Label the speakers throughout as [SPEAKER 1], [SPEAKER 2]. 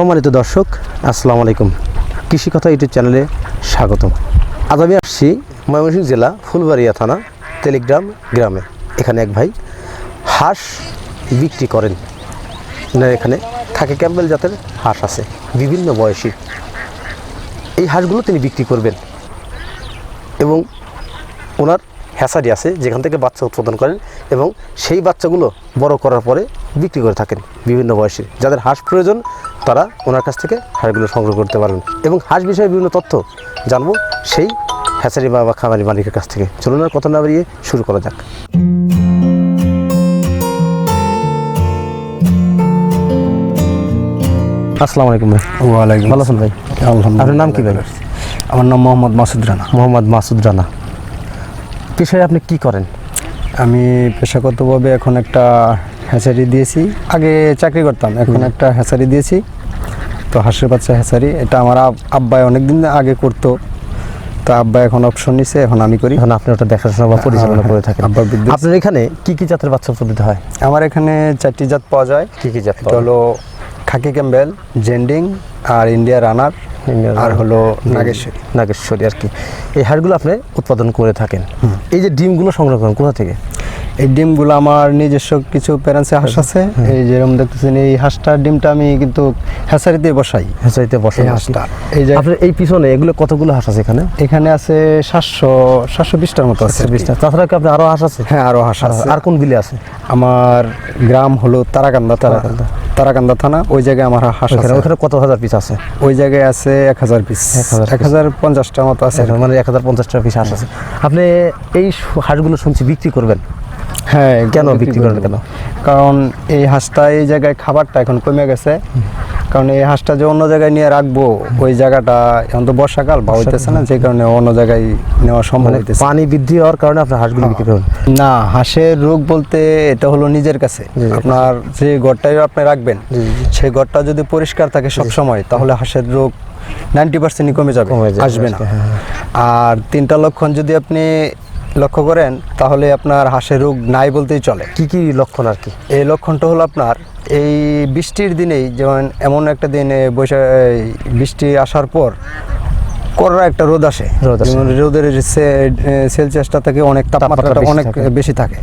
[SPEAKER 1] সম্মানিত দর্শক, আসসালামু আলাইকুম। কৃষি কথা ইউটিউব চ্যানেলে স্বাগতম। আজ আমি আসছি ময়মনসিংহ জেলা ফুলবাড়িয়া থানা টেলিগ্রাম গ্রামে। এখানে এক ভাই হাঁস বিক্রি করেন। এখানে থাকে ক্যাম্বেল জাতের হাঁস আছে, বিভিন্ন বয়সী। এই হাঁসগুলো তিনি বিক্রি করবেন। এবং ওনার হ্যাসারি আছে, যেখান থেকে বাচ্চা উৎপাদন করেন এবং সেই বাচ্চাগুলো বড় করার পরে বিক্রি করে থাকেন বিভিন্ন বয়সে। যাদের হাঁস প্রয়োজন তারা ওনার কাছ থেকে হাঁসগুলো সংগ্রহ করতে পারবেন। এবং হাঁস বিষয়ে বিভিন্ন তথ্য জানব সেই হ্যাচারি বা বা খামারি মালিকের কাছ থেকে। চলুন আর কথা না বাড়িয়ে শুরু করা যাক। আসসালামু আলাইকুম ভাই।
[SPEAKER 2] ওয়ালাইকুম
[SPEAKER 1] ভালো আছেন ভাই?
[SPEAKER 2] আলহামদুলিল্লাহ।
[SPEAKER 1] আপনার নাম কি ভাই?
[SPEAKER 2] আমার নাম মোহাম্মদ মাসুদ রানা।
[SPEAKER 1] মোহাম্মদ মাসুদ রানা। পেশায় আপনি কি করেন?
[SPEAKER 2] আমি পেশাগতভাবে এখন একটা হ্যাচারি দিয়েছি। আগে চাকরি করতাম এখন একটা হ্যাচারি দিয়েছি। তো হাঁসের বাচ্চা হ্যাচারি এটা আমার আব- আব্বাই অনেকদিন আগে করতো। তো আব্বা এখন অপশন নিছে এখন আমি করি।
[SPEAKER 1] এখন আপনি ওটা দেখাশোনা বা পরিচালনা করে থাকেন।
[SPEAKER 2] আব্বা বিদ্যুৎ
[SPEAKER 1] আপনার এখানে কি কি জাতের বাচ্চা উৎপাদিত হয়?
[SPEAKER 2] আমার এখানে চারটি জাত পাওয়া যায়।
[SPEAKER 1] কি কি জাত
[SPEAKER 2] হলো খাকি ক্যাম্বেল জেন্ডিং আর ইন্ডিয়া রানার আর হলো নাগেশ্বরী।
[SPEAKER 1] নাগেশ্বরী আর কি। এই হাড়গুলো আপনি উৎপাদন করে থাকেন। এই যে ডিমগুলো সংরক্ষণ কোথা থেকে?
[SPEAKER 2] এই ডিমগুলো আমার নিজস্ব কিছু প্যারেন্টসে হাঁস আছে। এই যেরকম দেখতেছেন এই হাঁসটার ডিমটা আমি কিন্তু হ্যাচারিতে বসাই।
[SPEAKER 1] হ্যাচারিতে
[SPEAKER 2] বসাই হাঁসটা এই যে
[SPEAKER 1] আপনার এই পিছনে এগুলো কতগুলো হাঁস আছে এখানে?
[SPEAKER 2] এখানে আছে সাতশো সাতশো বিশটার মতো আছে।
[SPEAKER 1] বিশটা। তাছাড়া কি আপনার আরও হাঁস আছে?
[SPEAKER 2] হ্যাঁ আরও হাঁস আছে।
[SPEAKER 1] আর কোন বিলে আছে?
[SPEAKER 2] আমার গ্রাম হলো তারাকান্দা
[SPEAKER 1] তারাকান্দা।
[SPEAKER 2] তারাকান্দা থানা ওই জায়গায় আমার হাঁস আছে।
[SPEAKER 1] ওখানে কত হাজার পিস আছে?
[SPEAKER 2] ওই জায়গায় আছে এক হাজার পিস
[SPEAKER 1] 1000
[SPEAKER 2] এক হাজার পঞ্চাশটার মতো আছে।
[SPEAKER 1] মানে এক হাজার পঞ্চাশটা পিস হাঁস আছে। আপনি এই হাঁসগুলো শুনছি বিক্রি করবেন।
[SPEAKER 2] হ্যাঁ
[SPEAKER 1] কেন বিক্রি করেন কেন?
[SPEAKER 2] কারণ এই হাঁসটা এই জায়গায় খাবারটা এখন কমে গেছে। কারণ এই হাঁসটা যে অন্য জায়গায় নিয়ে রাখব ওই জায়গাটা এখন তো বর্ষাকাল বা হইতেছে না যে কারণে অন্য জায়গায় নেওয়া সম্ভব
[SPEAKER 1] মানে
[SPEAKER 2] হইতেছে।
[SPEAKER 1] পানি বৃদ্ধি হওয়ার কারণে আপনার হাঁসগুলো বিক্রি করেন
[SPEAKER 2] না হাঁসের রোগ বলতে এটা হলো নিজের কাছে। আপনার যে ঘরটাই আপনি রাখবেন। সেই ঘরটা যদি পরিষ্কার থাকে সব সময় তাহলে হাঁসের রোগ নাইনটি পার্সেন্টই কমে যাবে আসবে না।
[SPEAKER 1] হ্যাঁ,
[SPEAKER 2] আর তিনটা লক্ষণ যদি আপনি লক্ষ্য করেন তাহলে আপনার হাঁসের রোগ নাই বলতেই চলে।
[SPEAKER 1] কি কি লক্ষণ আর কি?
[SPEAKER 2] এই লক্ষণটা হলো আপনার এই বৃষ্টির দিনেই যেমন এমন একটা দিনে বৈশাখ বৃষ্টি আসার পর কররা একটা রোদ আসে।
[SPEAKER 1] রোদ
[SPEAKER 2] রোদের সেলসিয়াসটা থেকে অনেক তাপমাত্রাটা অনেক বেশি থাকে।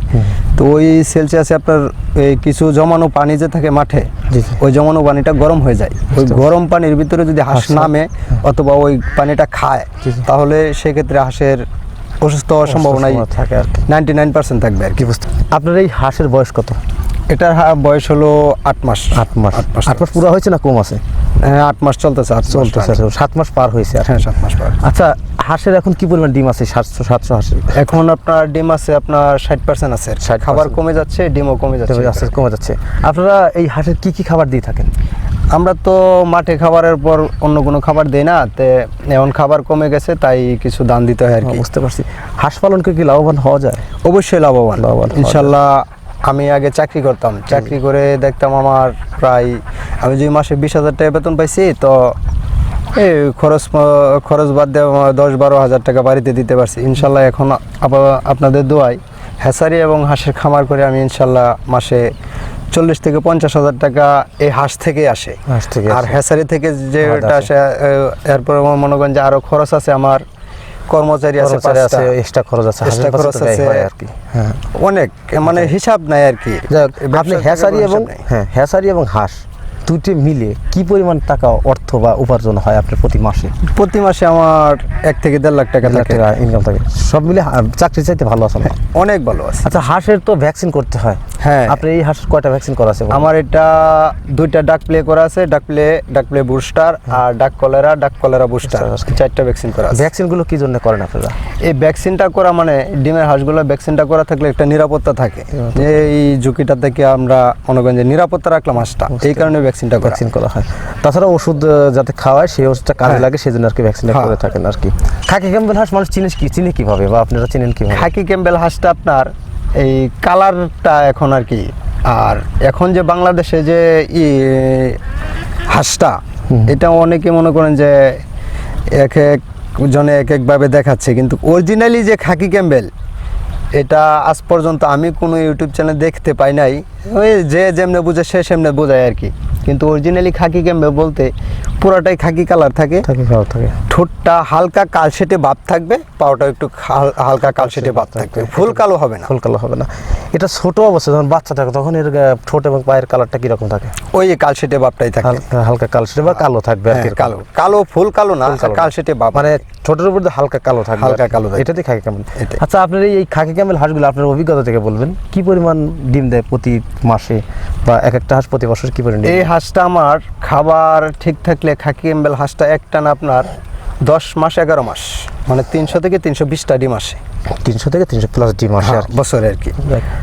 [SPEAKER 2] তো ওই সেলসিয়াসে আপনার এই কিছু জমানো পানি যে থাকে মাঠে। ওই জমানো পানিটা গরম হয়ে যায়। ওই গরম পানির ভিতরে যদি হাঁস নামে অথবা ওই পানিটা খায়। তাহলে সেক্ষেত্রে হাঁসের অসুস্থ হওয়ার সম্ভাবনাই
[SPEAKER 1] সম্ভাবনা থাকে আর কি।
[SPEAKER 2] নাইনটি নাইন পার্সেন্ট থাকবে আর কি
[SPEAKER 1] বুঝতে আপনার এই হাঁসের বয়স কত?
[SPEAKER 2] এটার বয়স হলো আট মাস।
[SPEAKER 1] আট মাস।
[SPEAKER 2] আট মাস
[SPEAKER 1] আট মাস পুরো হয়েছে না কম আছে?
[SPEAKER 2] হ্যাঁ আট মাস চলতেছে আট
[SPEAKER 1] চলতেছে সাত মাস পার হয়েছে আর
[SPEAKER 2] হ্যাঁ সাত মাস পর।
[SPEAKER 1] আচ্ছা হাঁসের এখন কি পরিমাণ ডিম আছে? সাতশো সাতশো হাঁসের?
[SPEAKER 2] এখন আপনার ডিম আছে আপনার ষাট পার্সেন্ট আছে খাবার কমে যাচ্ছে ডিমও কমে যাচ্ছে।
[SPEAKER 1] কমে যাচ্ছে। আপনারা এই হাঁসের কি কি খাবার দিয়ে থাকেন?
[SPEAKER 2] আমরা তো মাঠে খাবারের পর অন্য কোনো খাবার দেই না তে এমন খাবার কমে গেছে তাই কিছু দান দিতে হয় আর কি।
[SPEAKER 1] বুঝতে পারছি। হাঁস পালন করে কি লাভবান হওয়া যায়?
[SPEAKER 2] অবশ্যই লাভবান।
[SPEAKER 1] লাভবান
[SPEAKER 2] ইনশাল্লাহ আমি আগে চাকরি করতাম। চাকরি করে দেখতাম আমার প্রায় আমি যে মাসে বিশ হাজার টাকা বেতন পাইছি তো এই খরচ খরচ বাদ দিয়ে দশ বারো হাজার টাকা বাড়িতে দিতে পারছি। ইনশাল্লাহ এখন আপনাদের দোয়ায় হ্যাসারি এবং হাঁসের খামার করে আমি ইনশাল্লাহ মাসে চল্লিশ থেকে পঞ্চাশ হাজার টাকা এই হাঁস থেকে আসে। আর। হ্যাসারি থেকে যে ওটা আসে এরপর মনে করেন যে আরও খরচ আছে আমার কর্মচারী আছে
[SPEAKER 1] আছে এক্সট্রা খরচ আছে
[SPEAKER 2] খরচ আছে।
[SPEAKER 1] আর কি। হ্যাঁ।
[SPEAKER 2] অনেক মানে হিসাব নাই আর কি।
[SPEAKER 1] আপনি হ্যাসারি এবং হ্যাঁ হ্যাসারি এবং হাঁস দুইটি মিলে কি পরিমাণ টাকা অর্থ বা উপার্জন হয় আপনার প্রতি মাসে?
[SPEAKER 2] প্রতি মাসে আমার এক থেকে দেড় লাখ টাকা
[SPEAKER 1] ইনকাম থাকে। সব মিলে চাকরি চাইতে ভালো আছে
[SPEAKER 2] অনেক ভালো আছে।
[SPEAKER 1] আচ্ছা হাঁসের তো ভ্যাকসিন করতে হয়।
[SPEAKER 2] হ্যাঁ।
[SPEAKER 1] আপনার এই হাঁসের কয়টা ভ্যাকসিন করা আছে
[SPEAKER 2] আমার এটা দুইটা ডাক প্লে করা আছে ডাক প্লে ডাক প্লে বুস্টার আর ডাক কলেরা ডাক কলেরা বুস্টার চারটা ভ্যাকসিন করা আছে।
[SPEAKER 1] ভ্যাকসিনগুলো কি জন্য করেন আপনারা?
[SPEAKER 2] এই ভ্যাকসিনটা করা মানে ডিমের হাঁসগুলো ভ্যাকসিনটা করা থাকলে একটা নিরাপত্তা থাকে। যে এই ঝুঁকিটা থেকে আমরা মনে করেন যে নিরাপত্তা রাখলাম হাঁসটা। এই কারণে ভ্যাকসিনটা
[SPEAKER 1] ভ্যাকসিন করা। হয়। তাছাড়া ওষুধ যাতে খাওয়ায় সেই ওষুধটা কাজে
[SPEAKER 2] হ্যাঁ।
[SPEAKER 1] লাগে সেই জন্য আর কি ভ্যাকসিন
[SPEAKER 2] হ্যাঁ।
[SPEAKER 1] করে থাকেন আর কি। খাকি ক্যাম্বেল হাঁস মানুষ চিনে কি চিনে কীভাবে বা আপনারা চিনেন কীভাবে?
[SPEAKER 2] হাকি ক্যাম্বেল হাঁসটা আপনার এই কালারটা এখন আর কি। আর এখন যে বাংলাদেশে যে ই হাঁসটা এটা অনেকে মনে করেন যে এক এক জনে এক একভাবে দেখাচ্ছে। কিন্তু অরিজিনালি যে খাকি ক্যাম্বেল এটা আজ পর্যন্ত আমি কোনো ইউটিউব চ্যানেল দেখতে পাই নাই। ওই যে যেমনে বুঝে সে সেমনে বোঝায় আর কি। কিন্তু অরিজিনালি খাকি ক্যাম্বেল বলতে পুরাটাই খাকি কালার থাকে।
[SPEAKER 1] থাকে থাকে।
[SPEAKER 2] ঠোঁটটা হালকা কালশেটে ভাব থাকবে পাওটা একটু হাল- হালকা কালশেটে ভাব থাকবে। ফুল কালো হবে না।
[SPEAKER 1] ফুল কালো হবে না। এটা ছোট অবস্থা যখন বাচ্চা থাকে তখন এর ঠোঁট এবং পায়ের কালারটা কীরকম থাকে?
[SPEAKER 2] ওই কালশেটে ভাবটাই থাকে।
[SPEAKER 1] হালকা হালকা কালচে বা কালো থাকবে আর
[SPEAKER 2] হ্যাঁ। কালো। কালো ফুল কালো না
[SPEAKER 1] কালো না।
[SPEAKER 2] কালশেটে ভাব
[SPEAKER 1] মানে ঠোঁটের উপর হালকা কালো থাকবে।
[SPEAKER 2] হালকা কালো।
[SPEAKER 1] এটাতে খাকি ক্যামেল আচ্ছা আপনার এই খাকি ক্যামেল হাঁসগুলো আপনার অভিজ্ঞতা থেকে বলবেন। কি পরিমাণ ডিম দেয় প্রতি মাসে? বা এক একটা হাঁস প্রতি বছর কি পরিমাণ
[SPEAKER 2] এই হাঁসটা আমার খাবার ঠিক থাকলে খাকি এম্বেল হাঁসটা একটান আপনার দশ মাস, এগারো মাস মানে তিনশো থেকে তিনশো বিশটা ডিম আসে।
[SPEAKER 1] তিনশো থেকে তিনশো প্লাস ডিম আসে আর
[SPEAKER 2] বছরে আর কি।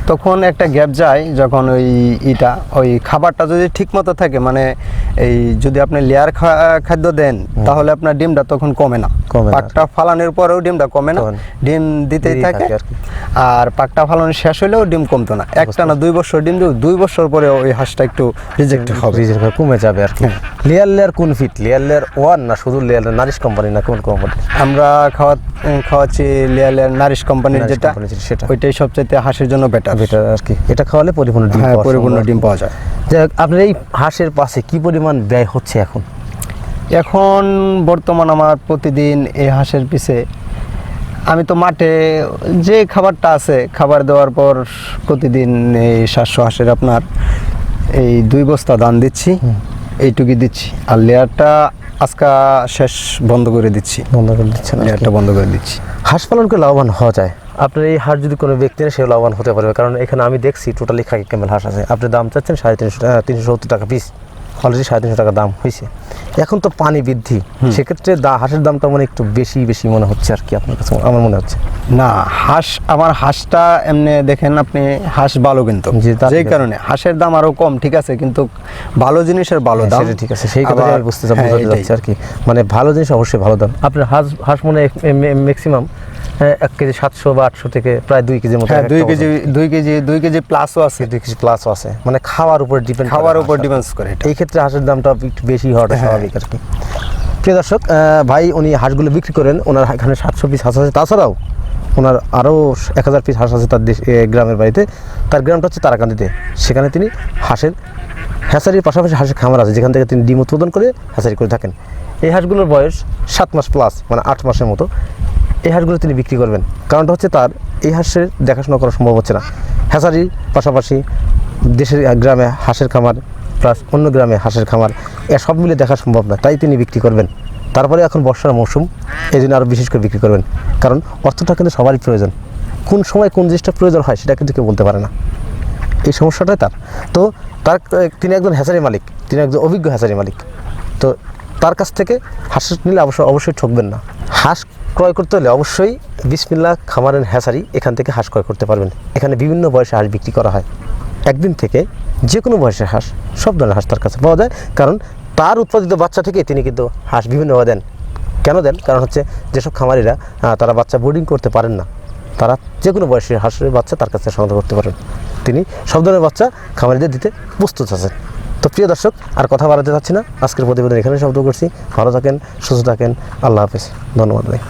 [SPEAKER 2] তখন একটা গ্যাপ যায় যখন ওই ইটা ওই খাবারটা যদি ঠিক মতো থাকে মানে এই যদি আপনি লেয়ার খাদ্য দেন তাহলে আপনার ডিমটা তখন কমে না। পাকটা ফালানোর পরেও ডিমটা কমে না। ডিম দিতেই থাকে।
[SPEAKER 1] আর
[SPEAKER 2] পাকটা ফালানো শেষ হলেও ডিম কমতো না। একটা না দুই বছর ডিম দিও দুই বছর পরে ওই হাঁসটা একটু রিজেক্ট হবে।
[SPEAKER 1] রিজেক্ট হয়ে কমে যাবে আর কি। লেয়ার লেয়ার কোন ফিট লেয়ার লেয়ার ওয়ান না শুধু লেয়ার নারিশ কোম্পানি না কোন কোম্পানি
[SPEAKER 2] আমরা খাওয়া খাওয়াচ্ছি লেয়ার লেয়ার
[SPEAKER 1] নারিশ
[SPEAKER 2] নারিশ
[SPEAKER 1] কোম্পানির যেটা, সেটা।
[SPEAKER 2] ওইটাই সবচেয়ে হাঁসের জন্য বেটার
[SPEAKER 1] যেটা আর কি। এটা খাওয়ালে পরিপূর্ণ ডিম
[SPEAKER 2] হ্যাঁ
[SPEAKER 1] পাওয়া
[SPEAKER 2] পরিপূর্ণ ডিম পাওয়া যায়।
[SPEAKER 1] যাই হোক, আপনার এই হাঁসের পাশে কি পরিমাণ ব্যয় হচ্ছে এখন?
[SPEAKER 2] এখন বর্তমান আমার প্রতিদিন এই হাঁসের পিছে আমি তো মাঠে যে খাবারটা আছে খাবার দেওয়ার পর প্রতিদিন এই সাতশো হাঁসের আপনার এই দুই বস্তা দান দিচ্ছি এইটুকুই দিচ্ছি। আর লেয়ারটা আজকা শেষ বন্ধ করে দিচ্ছি।
[SPEAKER 1] বন্ধ করে দিচ্ছেন একটা।
[SPEAKER 2] লেয়ারটা বন্ধ করে দিচ্ছি।
[SPEAKER 1] হাঁস পালন করে লাভবান হওয়া যায়। আপনার এই হাঁস যদি কোনো ব্যক্তি নেই সে লাভবান হতে পারবে। কারণ এখানে আমি দেখছি টোটালি খাকি ক্যামেল হাঁস আছে। আপনি দাম চাচ্ছেন সাড়ে তিনশো তিনশো সত্তর টাকা পিস অলরেডি সাড়ে তিনশো টাকা দাম হয়েছে। এখন তো পানি বৃদ্ধি। সেক্ষেত্রে দা হাঁসের দামটা মানে একটু বেশি বেশি মনে হচ্ছে আর কি আপনার কাছে আমার মনে হচ্ছে।
[SPEAKER 2] না হাঁস আমার হাঁসটা এমনি দেখেন আপনি হাঁস ভালো কিন্তু।
[SPEAKER 1] আছে।
[SPEAKER 2] কারণে হাঁসের দাম আরও কম ঠিক আছে কিন্তু ভালো জিনিসের ভালো দাম।
[SPEAKER 1] ঠিক আছে সেই কথা বুঝতে চা-
[SPEAKER 2] হ্যাঁ,
[SPEAKER 1] আর কি। মানে ভালো জিনিস অবশ্যই ভালো দাম। আপনার হাঁস হাঁস মনে ম্যাক্সিমাম এক কেজি সাতশো বা আটশো থেকে প্রায় দুই কেজির মতো
[SPEAKER 2] হ্যাঁ দুই কেজি দুই কেজি দুই কেজি প্লাসও আছে।
[SPEAKER 1] দুই কেজি প্লাসও আছে। মানে খাওয়ার উপর ডিপেন্ড
[SPEAKER 2] খাওয়ার উপর ডিপেন্ডস করে
[SPEAKER 1] এই ক্ষেত্রে হাঁসের দামটা একটু বেশি হওয়াটা
[SPEAKER 2] হ্যাঁ।
[SPEAKER 1] স্বাভাবিক আর কি। প্রিয় দর্শক ভাই উনি হাঁসগুলো বিক্রি করেন। ওনার এখানে সাতশো পিস হাঁস আছে। তাছাড়াও ওনার আরও এক হাজার পিস হাঁস আছে তার দেশ গ্রামের বাড়িতে। তার গ্রামটা হচ্ছে তারাকান্দিতে। সেখানে তিনি হাঁসের হ্যাচারির পাশাপাশি হাঁসের খামার আছে যেখান থেকে তিনি ডিম উৎপাদন করে হ্যাচারি করে থাকেন। এই হাঁসগুলোর বয়স সাত মাস প্লাস মানে আট মাসের মতো। এই হাঁসগুলো তিনি বিক্রি করবেন। কারণটা হচ্ছে তার এই হাঁসের দেখাশোনা করা সম্ভব হচ্ছে না। হ্যাচারির পাশাপাশি দেশের গ্রামে হাঁসের খামার, প্লাস অন্য গ্রামে হাঁসের খামার, এ সব মিলে দেখা সম্ভব না। তাই তিনি বিক্রি করবেন। তারপরে এখন বর্ষার মৌসুম, এই জন্য আরও বিশেষ করে বিক্রি করবেন। কারণ অর্থটা কিন্তু সবারই প্রয়োজন। কোন সময় কোন জিনিসটা প্রয়োজন হয় সেটা কিন্তু কেউ বলতে পারে না। এই সমস্যাটাই তার। তো তার তিনি একজন হ্যাচারি মালিক, তিনি একজন অভিজ্ঞ হ্যাচারি মালিক। তো তার কাছ থেকে হাঁস নিলে অবশ্যই অবশ্যই ঠকবেন না। হাঁস ক্রয় করতে হলে অবশ্যই বিসমিল্লা, খামারের হ্যাচারি এখান থেকে হাঁস ক্রয় করতে পারবেন। এখানে বিভিন্ন বয়সে হাঁস বিক্রি করা হয়। একদিন থেকে যে কোনো বয়সের হাঁস, সব ধরনের হাঁস তার কাছে পাওয়া যায়। কারণ তার উৎপাদিত বাচ্চা থেকে তিনি কিন্তু হাঁস বিভিন্নভাবে দেন। কেন দেন? কারণ হচ্ছে যেসব খামারিরা তারা বাচ্চা বোর্ডিং করতে পারেন না, তারা যে কোনো বয়সের হাঁসের বাচ্চা তার কাছে সংগ্রহ করতে পারেন। তিনি সব ধরনের বাচ্চা খামারিদের দিতে প্রস্তুত আছেন। তো প্রিয় দর্শক, আর কথা বাড়াতে চাচ্ছি না। আজকের প্রতিবেদন এখানে শব্দ করছি। ভালো থাকেন, সুস্থ থাকেন। আল্লাহ হাফেজ। ধন্যবাদ ভাই।